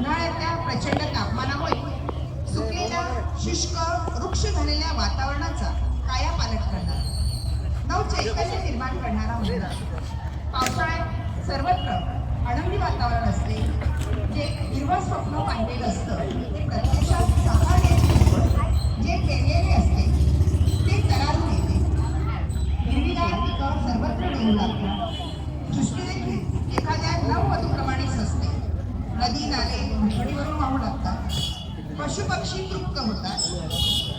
उन्हाळ्यातल्या प्रचंड तापमानामुळे सुकलेल्या शुष्क वृक्ष झालेल्या वातावरणाचा कायापालट करणार. नव चैतन्य निर्माण करणारा महिना पावसाळ्यात सर्वत्र आनंदी वातावरण असते. जे हिरवं स्वप्न पाहिलेलं असतं ते प्रत्यक्षात साकारण्याची जे पेरलेले असते ते तरारून येते हिरवीगार पिकं सर्वत्र मिळू लागतात सृष्टी देखील एखाद्या नववधूप्रमाणेच असते नदी नाले घडीवरून वाहू लागतात पशुपक्षी तृप्त होतात.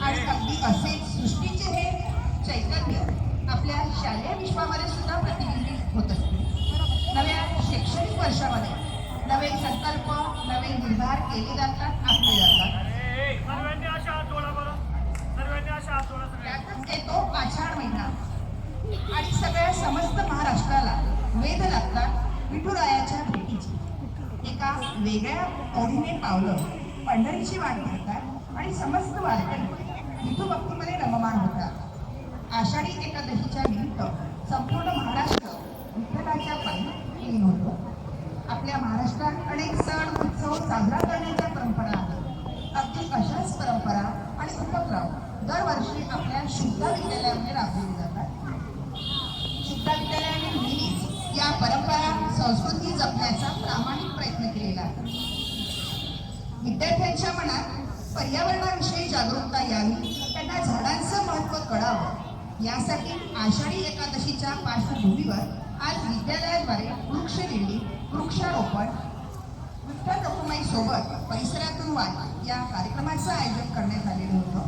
आणि अगदी असेच सृष्टीचे हे चैतन्य आपल्या शालेय विश्वामध्ये सुद्धा प्रतिबिंबित होत असते. नव्या शैक्षणिक वर्षामध्ये नवे संकल्प नवे निर्धार केले जातात आखले जातात. त्यातच येतो आषाढ महिना. आणि सगळ्या समस्त महाराष्ट्राला वेध लागतात विठुरायाच्या भेटीची एका वेगळ्या ओढीने पावलं पंढरीची वाट धरतात आणि समस्त वारकरी विठू भक्तीमध्ये रममाण होतात. आषाढी एकादशीच्या निमित्त संपूर्ण महाराष्ट्र विठ्ठलाच्या पायी लीन होतो. आपल्या महाराष्ट्रात अनेक सण उत्सव साजरा करण्याच्या परंपरा आहेत. अगदी अशाच परंपरा आणि उपक्रम दरवर्षी आपल्या शुद्ध विद्यालयामध्ये राबवले जातात. शुद्ध विद्यालयाने नेहमीच या परंपरा संस्कृती जपण्याचा प्रामाणिक प्रयत्न केलेला आहे. विद्यार्थ्यांच्या मनात पर्यावरणाविषयी जागरूकता यावी त्यांना झाडांचं महत्त्व कळावं. यासाठी आषाढी एकादशीच्या पार्श्वभूमीवर आज विद्यालयाद्वारे वृक्ष दिंडी वृक्षारोपण विठ्ठल सोबत परिसरातून वाद या कार्यक्रमाचं आयोजन करण्यात आलेलं होतं.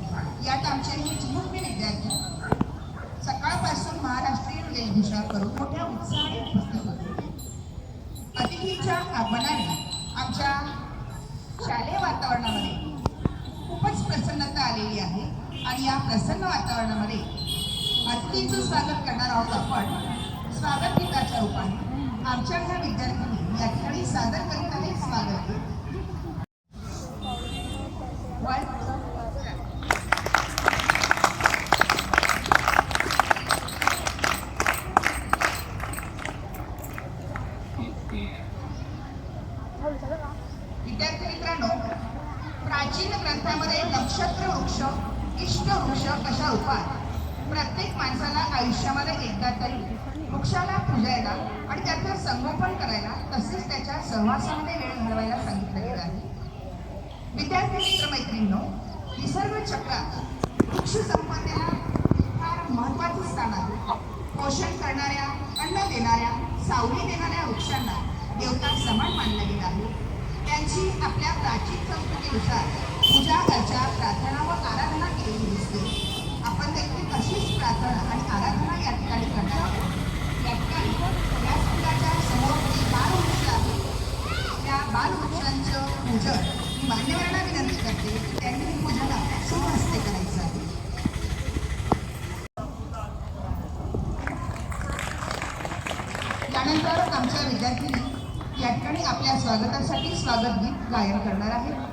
यात आमचे हे चिमुकले विद्यार्थी सकाळपासून महाराष्ट्रीयन वेशभूषा करून मोठ्या उत्साहाने उपस्थित होते. अतिथीच्या आगमनाने आमच्या शालेय वातावरणामध्ये खूपच प्रसन्नता आलेली आहे. आणि या प्रसन्न वातावरणामध्ये अतिथीचं स्वागत करणार आहोत आपण. स्वागत गीताच्या रूपाने. आमच्या ह्या विद्यार्थ्यांनी या ठिकाणी सादर करीत आहे स्वागत गीत विद्यार्थी मित्रांनो प्राचीन ग्रंथामध्ये नक्षत्र वृक्ष इष्ट वृक्ष अशा उपाय. प्रत्येक माणसाला आयुष्यामध्ये एकदा तरी वृक्षाला पूजायला आणि त्याचं संगोपन करायला तसेच त्याच्या सहवासामध्ये वेळ घालवायला सांगितलं गेलं आहे. विद्यार्थी मित्रमैत्रिणींनो निसर्ग चक्रात वृक्ष संपदेला फार महत्वाचं स्थान आहे. पोषण करणाऱ्या अन्न देणाऱ्या सावली देणाऱ्या वृक्षांना देवता समान मानलं गेलं आहे. त्यांची आपल्या प्राचीन संस्कृतीनुसार पूजा अर्चा प्रार्थना व आराधना केलेली दिसते. आपण देखील अशीच प्रार्थना आणि आराधना या ठिकाणी करणार आहोत या ठिकाणी या फुलाच्या समोर जे बालवृक्ष आहे त्या बालवृक्षांचं पूजन मी मान्यवरांना विनंती करते की त्यांनी हे पूजन शुभ हस्ते करायचं आहे. त्यानंतर आमच्या विद्यार्थ्यांनी या ठिकाणी आपल्या स्वागतासाठी स्वागत गीत गायन करणार आहेत